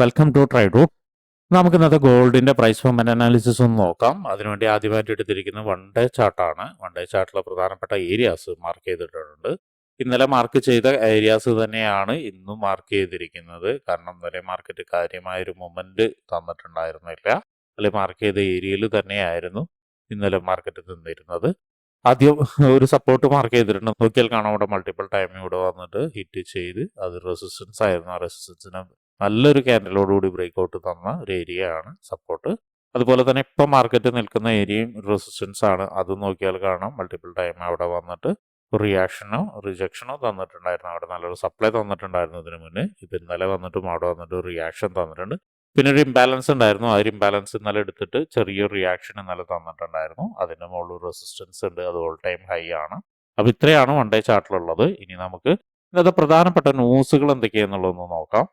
Welcome to ട്രൈഡു നമുക്ക് ഇന്നത്തെ ഗോൾഡിന്റെ പ്രൈസ് ഫോം അനാലിസിസ് ഒന്ന് നോക്കാം. അതിനുവേണ്ടി ആദ്യമായിട്ട് എടുത്തിരിക്കുന്നത് വൺ ഡേ ചാർട്ടാണ് വൺ ഡേ ചാർട്ടിലെ പ്രധാനപ്പെട്ട ഏരിയാസ് മാർക്ക് ചെയ്തിട്ടുണ്ട്. ഇന്നലെ മാർക്ക് ചെയ്ത ഏരിയാസ് തന്നെയാണ് ഇന്നും മാർക്ക് ചെയ്തിരിക്കുന്നത്. കാരണം ഇന്നലെ മാർക്കറ്റ് കാര്യമായൊരു മൊമെന്റ് തന്നിട്ടുണ്ടായിരുന്നില്ല. അല്ലെങ്കിൽ മാർക്ക് ചെയ്ത ഏരിയയിൽ തന്നെയായിരുന്നു ഇന്നലെ മാർക്കറ്റ് നിന്നിരുന്നത് ആദ്യം ഒരു സപ്പോർട്ട് മാർക്ക് ചെയ്തിട്ടുണ്ട്. നോക്കിയാൽ കാണാം. ഇവിടെ മൾട്ടിപ്പിൾ ടൈം ഇവിടെ വന്നിട്ട് ഹിറ്റ് ചെയ്ത് അത് റെസിസ്റ്റൻസ് ആയിരുന്നു. ആ റെസിസ്റ്റൻസിന് നല്ലൊരു ക്യാൻഡലോടുകൂടി ബ്രേക്ക് ഔട്ട് തന്ന ഒരു ഏരിയ ആണ് സപ്പോർട്ട് അതുപോലെ തന്നെ ഇപ്പം മാർക്കറ്റ് നിൽക്കുന്ന ഏരിയയും റെസിസ്റ്റൻസ് ആണ്. അത് നോക്കിയാൽ കാണാം. മൾട്ടിപ്പിൾ ടൈം അവിടെ വന്നിട്ട് റിയാക്ഷനോ റിജക്ഷനോ തന്നിട്ടുണ്ടായിരുന്നു. അവിടെ നല്ലൊരു സപ്ലൈ തന്നിട്ടുണ്ടായിരുന്നു ഇതിനു മുന്നേ. ഇത് ഇന്നലെ വന്നിട്ടും അവിടെ വന്നിട്ട് റിയാക്ഷൻ തന്നിട്ടുണ്ട്. പിന്നെ ഒരു ഇംബാലൻസ് ഉണ്ടായിരുന്നു. ആ ഒരു ഇംബാലൻസ് ഇന്നലെ എടുത്തിട്ട് ചെറിയൊരു റിയാക്ഷൻ ഇന്നലെ തന്നിട്ടുണ്ടായിരുന്നു. അതിന്റെ മുകളിൽ റെസിസ്റ്റൻസ് ഉണ്ട്. അത് ഓൾ ടൈം ഹൈ ആണ്. അപ്പോൾ ഇത്രയാണ് വൺ ഡേ ചാർട്ടിലുള്ളത് ഇനി നമുക്ക് ഇന്നത്തെ പ്രധാനപ്പെട്ട ന്യൂസുകൾ എന്തൊക്കെയാണെന്നുള്ളതൊന്ന് നോക്കാം.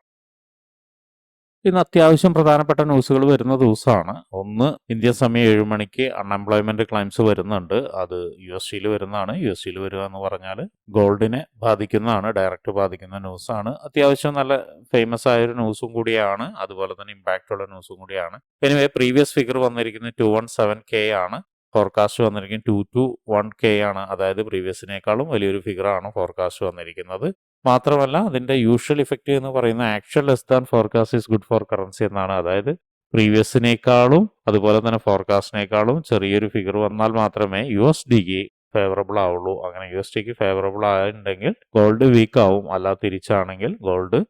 ഇന്ന് അത്യാവശ്യം പ്രധാനപ്പെട്ട ന്യൂസുകൾ വരുന്ന ദിവസമാണ്. ഒന്ന് ഇന്ത്യ സമയം ഏഴ് മണിക്ക് അൺഎംപ്ലോയ്മെന്റ് ക്ലെയിംസ് വരുന്നുണ്ട്. അത് യു എസ് സിയിൽ വരുന്നതാണ്. യു എസ് സിയിൽ വരിക എന്ന് പറഞ്ഞാൽ ഗോൾഡിനെ ബാധിക്കുന്നതാണ് ഡയറക്റ്റ് ബാധിക്കുന്ന ന്യൂസാണ്. അത്യാവശ്യം നല്ല ഫേമസ് ആയ ഒരു ന്യൂസും കൂടിയാണ്. അതുപോലെ തന്നെ ഇമ്പാക്റ്റ് ഉള്ള ന്യൂസും കൂടിയാണ്. എനിവേ പ്രീവിയസ് ഫിഗർ വന്നിരിക്കുന്നത് ടു വൺ സെവൻ കെ ആണ്. ഫോർകാസ്റ്റ് വന്നിരിക്കുന്നത് ടു ടു വൺ കെ ആണ്. അതായത് പ്രീവിയസിനേക്കാളും വലിയൊരു ഫിഗറാണ് ഫോർകാസ്റ്റ് വന്നിരിക്കുന്നത്. മാത്രമല്ല അതിന്റെ യൂഷ്വൽ ഇഫക്റ്റ് എന്ന് പറയുന്ന actual less than forecast is good for currency എന്നാണ്. അതായത് പ്രീവിയസിനേക്കാളും അതുപോലെ തന്നെ ഫോർകാസ്റ്റിനേക്കാളും ചെറിയൊരു ഫിഗർ വന്നാൽ മാത്രമേ യു എസ് ഡിക്ക് ഫേവറബിൾ ആവുള്ളൂ. അങ്ങനെ യു എസ് ഡിക്ക് ഫേവറബിൾ ആയിട്ടുണ്ടെങ്കിൽ ഗോൾഡ് വീക്ക് ആവും. അല്ല തിരിച്ചാണെങ്കിൽ ഗോൾഡ്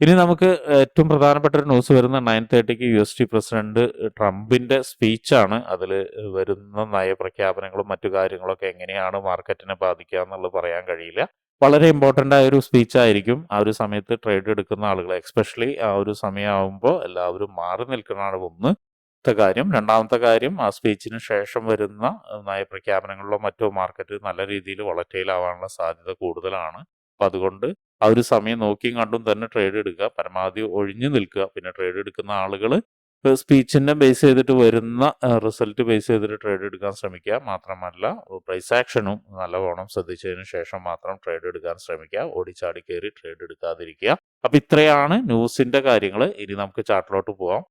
ഇനി നമുക്ക് ഏറ്റവും പ്രധാനപ്പെട്ട ഒരു ന്യൂസ് വരുന്ന നയൻ തേർട്ടിക്ക് യു എസ് ടി പ്രസിഡന്റ് ട്രംപിന്റെ സ്പീച്ചാണ് അതിൽ വരുന്ന നയപ്രഖ്യാപനങ്ങളും മറ്റു കാര്യങ്ങളൊക്കെ എങ്ങനെയാണ് മാർക്കറ്റിനെ ബാധിക്കുക എന്നുള്ളത് പറയാൻ കഴിയില്ല. വളരെ ഇമ്പോർട്ടന്റ് ആയ ഒരു സ്പീച്ച് ആയിരിക്കും ആ ഒരു സമയത്ത് ട്രേഡ് എടുക്കുന്ന ആളുകൾ. എക്സ്പെഷ്യലി ആ ഒരു സമയമാകുമ്പോൾ എല്ലാവരും മാറി നിൽക്കുന്നതാണ് ഒന്ന് കാര്യം. രണ്ടാമത്തെ കാര്യം ആ സ്പീച്ചിന് ശേഷം വരുന്ന നയപ്രഖ്യാപനങ്ങളിലോ മറ്റോ മാർക്കറ്റ് നല്ല രീതിയിൽ വളറ്റൈൽ ആവാനുള്ള സാധ്യത കൂടുതലാണ്. അപ്പം അതുകൊണ്ട് ആ ഒരു സമയം നോക്കിയും കണ്ടും തന്നെ ട്രേഡ് എടുക്കുക. പരമാവധി ഒഴിഞ്ഞു നിൽക്കുക. പിന്നെ ട്രേഡ് എടുക്കുന്ന ആളുകൾ സ്പീച്ചിനെ ബേസ് ചെയ്തിട്ട് വരുന്ന റിസൾട്ട് ബേസ് ചെയ്തിട്ട് ട്രേഡ് എടുക്കാൻ ശ്രമിക്കുക മാത്രമല്ല പ്രൈസ് ആക്ഷനും നല്ലവണ്ണം ശ്രദ്ധിച്ചതിന് ശേഷം മാത്രം ട്രേഡ് എടുക്കാൻ ശ്രമിക്കുക. ഓടിച്ചാടി കയറി ട്രേഡ് എടുക്കാതിരിക്കുക. അപ്പൊ ഇത്രയാണ് ന്യൂസിന്റെ കാര്യങ്ങൾ ഇനി നമുക്ക് ചാർട്ടിലോട്ട് പോവാം.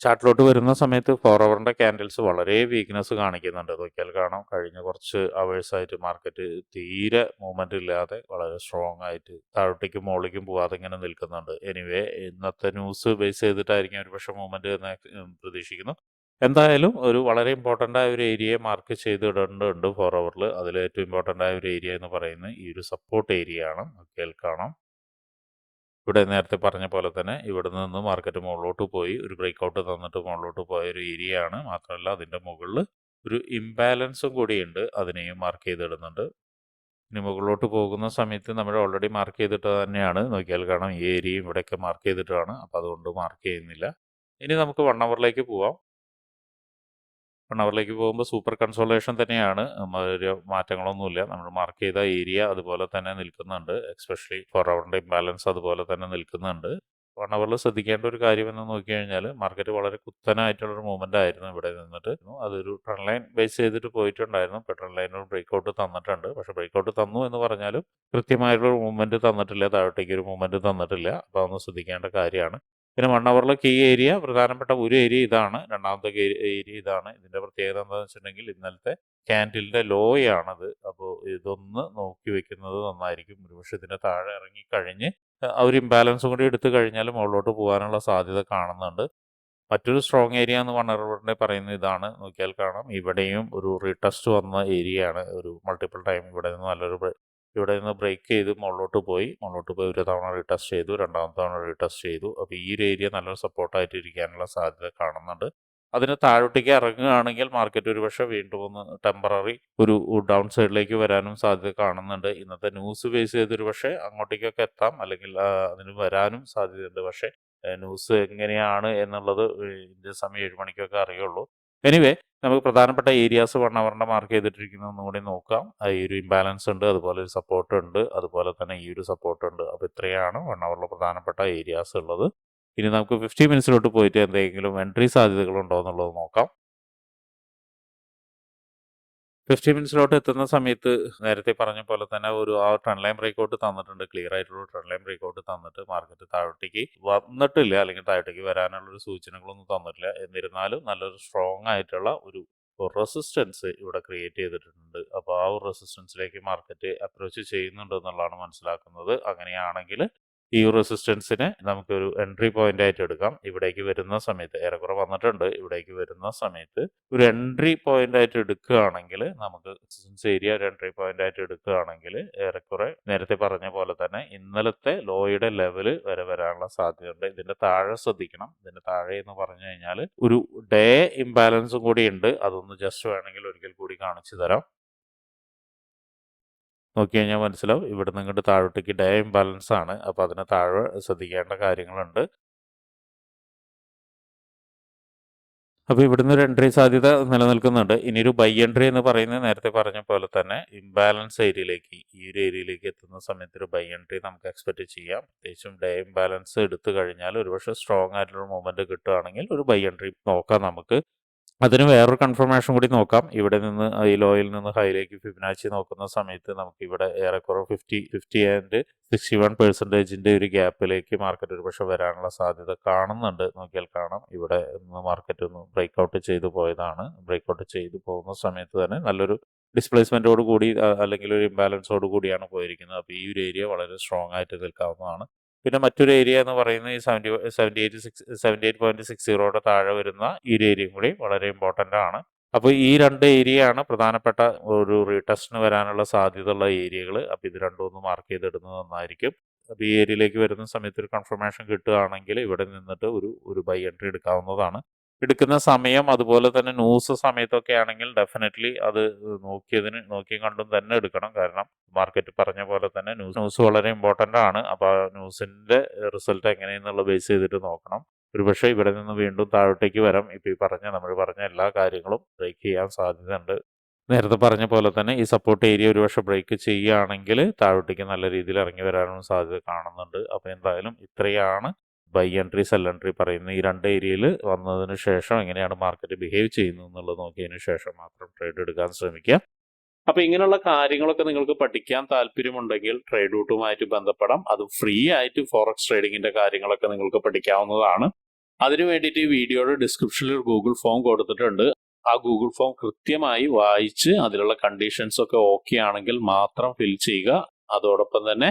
ചാർട്ടിലോട്ട് വരുന്ന സമയത്ത് ഫോർ അവറിന്റെ ക്യാൻഡിൽസ് വളരെ വീക്ക്നെസ് കാണിക്കുന്നുണ്ട്. നോക്കിയാൽ കാണാം. കഴിഞ്ഞ കുറച്ച് അവേഴ്സായിട്ട് മാർക്കറ്റ് തീരെ മൂവ്മെന്റ് ഇല്ലാതെ വളരെ സ്ട്രോങ് ആയിട്ട് താഴോട്ടേക്കും മുകളിലേക്കും പോവാതെ ഇങ്ങനെ നിൽക്കുന്നുണ്ട്. എനിവേ ഇന്നത്തെ ന്യൂസ് ബേസ് ചെയ്തിട്ടായിരിക്കും ഒരു പക്ഷേ മൂവ്മെന്റ് എന്ന് പ്രതീക്ഷിക്കുന്നു. എന്തായാലും ഒരു വളരെ ഇമ്പോർട്ടന്റ് ആയ ഒരു ഏരിയയെ മാർക്ക് ചെയ്തിടേണ്ടതുണ്ട് ഫോർ അവറിൽ അതിൽ ഏറ്റവും ഇമ്പോർട്ടന്റ് ആയ ഒരു ഏരിയ എന്ന് പറയുന്നത് ഈ ഒരു സപ്പോർട്ട് ഏരിയ ആണ്. കാണാം. ഇവിടെ നേരത്തെ പറഞ്ഞ പോലെ തന്നെ ഇവിടെ നിന്ന് മാർക്കറ്റ് മുകളിലോട്ട് പോയി ഒരു ബ്രേക്ക്ഔട്ട് തന്നിട്ട് മുകളിലോട്ട് പോയ ഒരു ഏരിയയാണ്. മാത്രമല്ല അതിന്റെ മുകളിൽ ഒരു ഇംബാലൻസും കൂടിയുണ്ട്. അതിനെയും മാർക്ക് ചെയ്തിടുന്നുണ്ട്. ഇനി മുകളിലോട്ട് പോകുന്ന സമയത്ത് നമ്മൾ ഓൾറെഡി മാർക്ക് ചെയ്തിട്ട് തന്നെയാണ്. നോക്കിയാൽ കാണാം ഈ ഏരിയയും ഇവിടെയൊക്കെ മാർക്ക് ചെയ്തിട്ടാണ്. അപ്പോൾ അതുകൊണ്ട് മാർക്ക് ചെയ്യുന്നില്ല. ഇനി നമുക്ക് വൺ അവറിലേക്ക് പോവാം. വൺ അവറിലേക്ക് പോകുമ്പോൾ സൂപ്പർ കൺസോളേഷൻ തന്നെയാണ്. ഒരു മാറ്റങ്ങളൊന്നുമില്ല. നമ്മൾ മാർക്ക് ചെയ്ത ഏരിയ അതുപോലെ തന്നെ നിൽക്കുന്നുണ്ട്. എക്സ്പെഷ്യലി ഫോർ അവറിന്റെ ഇംബാലൻസ് അതുപോലെ തന്നെ നിൽക്കുന്നുണ്ട്. വൺ ശ്രദ്ധിക്കേണ്ട ഒരു കാര്യം എന്ന് നോക്കി കഴിഞ്ഞാൽ മാർക്കറ്റ് വളരെ കുത്തനായിട്ടുള്ളൊരു മൂവ്മെന്റ് ആയിരുന്നു ഇവിടെ നിന്നിട്ട്. അതൊരു ട്രെൻഡ് ലൈൻ ബേസ് ചെയ്തിട്ട് പോയിട്ടുണ്ടായിരുന്നു. ഇപ്പോൾ ട്രെൻഡ് ലൈനിൽ ബ്രേക്ക് ഔട്ട് തന്നിട്ടുണ്ട്. പക്ഷേ ബ്രേക്ക് ഔട്ട് തന്നു എന്ന് പറഞ്ഞാലും കൃത്യമായിട്ടുള്ള മൂവ്മെന്റ് തന്നിട്ടില്ല. താഴോട്ടേക്ക് ഒരു മൂവ്മെന്റ് തന്നിട്ടില്ല. അപ്പോൾ അതൊന്ന് ശ്രദ്ധിക്കേണ്ട കാര്യമാണ്. പിന്നെ വൺ അവറിലെ കീ ഏരിയ പ്രധാനപ്പെട്ട ഒരു ഏരിയ ഇതാണ്. രണ്ടാമത്തെ ഏരിയ ഇതാണ്. ഇതിന്റെ പ്രത്യേകത എന്താണെന്ന് വെച്ചിട്ടുണ്ടെങ്കിൽ ഇന്നലത്തെ ക്യാൻഡിലിന്റെ ലോയാണത് അപ്പോൾ ഇതൊന്ന് നോക്കി വെക്കുന്നത് നന്നായിരിക്കും. ഒരുപക്ഷെ ഇതിന്റെ താഴെ ഇറങ്ങി കഴിഞ്ഞ് ആ ഒരു ഇംബാലൻസും കൂടി എടുത്തു കഴിഞ്ഞാൽ മുകളിലോട്ട് പോകാനുള്ള സാധ്യത കാണുന്നുണ്ട്. മറ്റൊരു സ്ട്രോങ് ഏരിയ എന്ന് വൺ പറയുന്ന ഇതാണ്. നോക്കിയാൽ കാണാം. ഇവിടെയും ഒരു റീടെസ്റ്റ് വന്ന ഏരിയയാണ് ഒരു മൾട്ടിപ്പിൾ ടൈം ഇവിടെ നിന്ന് നല്ലൊരു ഇവിടെ നിന്ന് ബ്രേക്ക് ചെയ്ത് മുകളിലോട്ട് പോയി. മുകളിലോട്ട് പോയി ഒരു തവണ റീടെസ്റ്റ് ചെയ്തു. രണ്ടാമത്തെ തവണ റീടെസ്റ്റ് ചെയ്തു. അപ്പോൾ ഈ ഒരു ഏരിയ നല്ലൊരു സപ്പോർട്ടായിട്ട് ഇരിക്കാനുള്ള സാധ്യത കാണുന്നുണ്ട്. അതിന് താഴോട്ടേക്ക് ഇറങ്ങുകയാണെങ്കിൽ മാർക്കറ്റ് ഒരുപക്ഷെ വീണ്ടും ഒന്ന് ടെമ്പററി ഒരു ഡൗൺ സൈഡിലേക്ക് വരാനും സാധ്യത കാണുന്നുണ്ട്. ഇന്നത്തെ ന്യൂസ് ബേസ് ചെയ്ത് ഒരുപക്ഷെ അങ്ങോട്ടേക്കൊക്കെ എത്താം. അല്ലെങ്കിൽ അതിന് വരാനും സാധ്യതയുണ്ട്. പക്ഷേ ന്യൂസ് എങ്ങനെയാണ് എന്നുള്ളത് ഇന്ത്യൻ സമയം ഏഴ് മണിക്കൊക്കെ അറിയുള്ളൂ. എനിവേ നമുക്ക് പ്രധാനപ്പെട്ട ഏരിയാസ് വൺ അവറിന്റെ മാർക്ക് ചെയ്തിട്ടിരിക്കുന്ന ഒന്നുകൂടി നോക്കാം. ഈ ഒരു ഇംബാലൻസ് ഉണ്ട് അതുപോലെ ഒരു സപ്പോർട്ട് ഉണ്ട് അതുപോലെ തന്നെ ഈ ഒരു സപ്പോർട്ട് ഉണ്ട്. അപ്പോൾ ഇത്രയാണ് വൺ അവറിലെ പ്രധാനപ്പെട്ട ഏരിയാസ് ഉള്ളത്. ഇനി നമുക്ക് ഫിഫ്റ്റി മിനിറ്റ്സിലോട്ട് പോയിട്ട് എന്തെങ്കിലും എൻട്രി സാധ്യതകളുണ്ടോ എന്നുള്ളത് നോക്കാം. ഫിഫ്റ്റി മിനിറ്റ്സിലോട്ട് എത്തുന്ന സമയത്ത് നേരത്തെ പറഞ്ഞ പോലെ തന്നെ ഒരു ആ ട്രെൻഡ് ലൈൻ ബ്രേക്കൗട്ട് തന്നിട്ടുണ്ട്. ക്ലിയർ ആയിട്ടുള്ള ട്രെൻഡ് ലൈൻ ബ്രേക്കൗട്ട് തന്നിട്ട് മാർക്കറ്റ് താഴോട്ടേക്ക് വന്നിട്ടില്ല. അല്ലെങ്കിൽ താഴോട്ടേക്ക് വരാനുള്ള ഒരു സൂചനകളൊന്നും തന്നിട്ടില്ല. എന്നിരുന്നാലും നല്ലൊരു സ്ട്രോങ് ആയിട്ടുള്ള ഒരു റെസിസ്റ്റൻസ് ഇവിടെ ക്രിയേറ്റ് ചെയ്തിട്ടുണ്ട്. അപ്പോൾ ആ ഒരു റെസിസ്റ്റൻസിലേക്ക് മാർക്കറ്റ് അപ്രോച്ച് ചെയ്യുന്നുണ്ട് എന്നുള്ളതാണ് മനസ്സിലാക്കുന്നത്. അങ്ങനെയാണെങ്കിൽ ഈ റെസിസ്റ്റൻസിനെ നമുക്കൊരു എൻട്രി പോയിന്റ് ആയിട്ട് എടുക്കാം. ഇവിടേക്ക് വരുന്ന സമയത്ത് ഏറെക്കുറെ വന്നിട്ടുണ്ട്. ഇവിടേക്ക് വരുന്ന സമയത്ത് ഒരു എൻട്രി പോയിന്റ് ആയിട്ട് എടുക്കുകയാണെങ്കിൽ നമുക്ക് റെസിസ്റ്റൻസ് ഏരിയ ഒരു എൻട്രി പോയിന്റ് ആയിട്ട് എടുക്കുകയാണെങ്കിൽ ഏറെക്കുറെ നേരത്തെ പറഞ്ഞ പോലെ തന്നെ ഇന്നലത്തെ ലോയുടെ ലെവൽ വരെ വരാനുള്ള സാധ്യതയുണ്ട്. ഇതിന്റെ താഴെ ശ്രദ്ധിക്കണം. ഇതിന്റെ താഴെ എന്ന് പറഞ്ഞു കഴിഞ്ഞാൽ ഒരു ഡേ ഇംബാലൻസും കൂടി ഉണ്ട്. അതൊന്ന് ജസ്റ്റ് വേണമെങ്കിൽ ഒരിക്കൽ കൂടി കാണിച്ചു തരാം. നോക്കി കഴിഞ്ഞാൽ മനസ്സിലാവും. ഇവിടെ നിങ്ങോട്ട് താഴോട്ടേക്ക് ഡേ ഇംബാലൻസ് ആണ്. അപ്പോൾ അതിന് താഴെ ശ്രദ്ധിക്കേണ്ട കാര്യങ്ങളുണ്ട്. അപ്പോൾ ഇവിടുന്ന് ഒരു എൻട്രി സാധ്യത നിലനിൽക്കുന്നുണ്ട്. ഇനി ഒരു ബൈ എൻട്രി എന്ന് പറയുന്നത് നേരത്തെ പറഞ്ഞ പോലെ തന്നെ ഇംബാലൻസ് ഏരിയയിലേക്ക് ഈ ഒരു ഏരിയയിലേക്ക് എത്തുന്ന സമയത്ത് ഒരു ബൈ എൻട്രി നമുക്ക് എക്സ്പെക്ട് ചെയ്യാം. പ്രത്യേകിച്ചും ഡേ ഇംബാലൻസ് എടുത്തു കഴിഞ്ഞാൽ ഒരുപക്ഷെ സ്ട്രോങ് ആയിട്ടുള്ള മൂവ്മെന്റ് കിട്ടുകയാണെങ്കിൽ ഒരു ബൈ എൻട്രി നോക്കാം നമുക്ക്. അതിന് വേറൊരു കൺഫർമേഷൻ കൂടി നോക്കാം. ഇവിടെ നിന്ന് ഈ ലോയിൽ നിന്ന് ഹൈയിലേക്ക് ഫിബിനാച്ചി നോക്കുന്ന സമയത്ത് നമുക്ക് ഇവിടെ ഏറെക്കുറെ fifty fifty and sixty one പെർസെന്റേജിന്റെ ഒരു ഗ്യാപ്പിലേക്ക് മാർക്കറ്റ് ഒരു പക്ഷേ വരാനുള്ള സാധ്യത കാണുന്നുണ്ട്. നോക്കിയാൽ കാണാം. ഇവിടെ നിന്ന് മാർക്കറ്റ് ഒന്ന് ബ്രേക്ക് ഔട്ട് ചെയ്തു പോയതാണ്. ബ്രേക്ക് ഔട്ട് ചെയ്തു പോകുന്ന സമയത്ത് തന്നെ നല്ലൊരു ഡിസ്പ്ലേസ്മെന്റോട് കൂടി അല്ലെങ്കിൽ ഒരു ഇംബാലൻസോട് കൂടിയാണ് പോയിരിക്കുന്നത്. അപ്പോൾ ഈ ഒരു ഏരിയ വളരെ സ്ട്രോങ് ആയിട്ട് നിൽക്കാവുന്നതാണ്. പിന്നെ മറ്റൊരു ഏരിയ എന്ന് പറയുന്നത് ഈ seventy seventy eight six seventy eight point six സീറോയുടെ താഴെ വരുന്ന ഈ ഒരു ഏരിയയും കൂടി വളരെ ഇമ്പോർട്ടന്റ് ആണ്. അപ്പോൾ ഈ രണ്ട് ഏരിയയാണ് പ്രധാനപ്പെട്ട ഒരു റീടെസ്റ്റിന് വരാനുള്ള സാധ്യതയുള്ള ഏരിയകൾ അപ്പോൾ ഇത് രണ്ടും ഒന്ന് മാർക്ക് ചെയ്തിടുന്നത് നന്നായിരിക്കും. അപ്പോൾ ഈ ഏരിയയിലേക്ക് വരുന്ന സമയത്ത് ഒരു കൺഫർമേഷൻ കിട്ടുകയാണെങ്കിൽ ഇവിടെ നിന്നിട്ട് ഒരു ഒരു ബൈ എൻട്രി എടുക്കാവുന്നതാണ്. എടുക്കുന്ന സമയം അതുപോലെ തന്നെ ന്യൂസ് സമയത്തൊക്കെ ആണെങ്കിൽ ഡെഫിനറ്റ്ലി അത് നോക്കിയതിന് നോക്കിയും കണ്ടും തന്നെ എടുക്കണം. കാരണം മാർക്കറ്റ് പറഞ്ഞ പോലെ തന്നെ ന്യൂസ് ന്യൂസ് വളരെ ഇമ്പോർട്ടന്റ് ആണ്. അപ്പോൾ ന്യൂസിന്റെ റിസൾട്ട് എങ്ങനെയെന്നുള്ള ബേസ് ചെയ്തിട്ട് നോക്കണം. ഒരുപക്ഷെ ഇവിടെ നിന്ന് വീണ്ടും താഴോട്ടേക്ക് വരാം. ഇപ്പോൾ ഈ പറഞ്ഞ നമ്മൾ പറഞ്ഞ എല്ലാ കാര്യങ്ങളും ബ്രേക്ക് ചെയ്യാൻ സാധ്യതയുണ്ട്. നേരത്തെ പറഞ്ഞ പോലെ തന്നെ ഈ സപ്പോർട്ട് ഏരിയ ഒരുപക്ഷെ ബ്രേക്ക് ചെയ്യുകയാണെങ്കിൽ താഴോട്ടേക്ക് നല്ല രീതിയിൽ ഇറങ്ങി വരാനും സാധ്യത കാണുന്നുണ്ട്. അപ്പോൾ എന്തായാലും ഇത്രയാണ് ബൈ എൻട്രി സെൽ എൻട്രി പറയുന്ന ഈ രണ്ട് ഏരിയയിൽ വന്നതിന് ശേഷം എങ്ങനെയാണ് മാർക്കറ്റ് ബിഹേവ് ചെയ്യുന്നത് എന്നുള്ളത് നോക്കിയതിന് ശേഷം മാത്രം ട്രേഡ് എടുക്കാൻ ശ്രമിക്കുക. അപ്പോൾ ഇങ്ങനെയുള്ള കാര്യങ്ങളൊക്കെ നിങ്ങൾക്ക് പഠിക്കാൻ താല്പര്യമുണ്ടെങ്കിൽ ട്രേഡ് റൂട്ടുമായിട്ട് ബന്ധപ്പെടാം. അത് ഫ്രീ ആയിട്ട് ഫോറക്സ് ട്രേഡിങ്ങിന്റെ കാര്യങ്ങളൊക്കെ നിങ്ങൾക്ക് പഠിക്കാവുന്നതാണ്. അതിനു വേണ്ടിയിട്ട് ഈ വീഡിയോയുടെ ഡിസ്ക്രിപ്ഷനിൽ ഒരു ഗൂഗിൾ ഫോം കൊടുത്തിട്ടുണ്ട്. ആ ഗൂഗിൾ ഫോം കൃത്യമായി വായിച്ച് അതിലുള്ള കണ്ടീഷൻസ് ഒക്കെ ഓക്കെ ആണെങ്കിൽ മാത്രം ഫിൽ ചെയ്യുക. അതോടൊപ്പം തന്നെ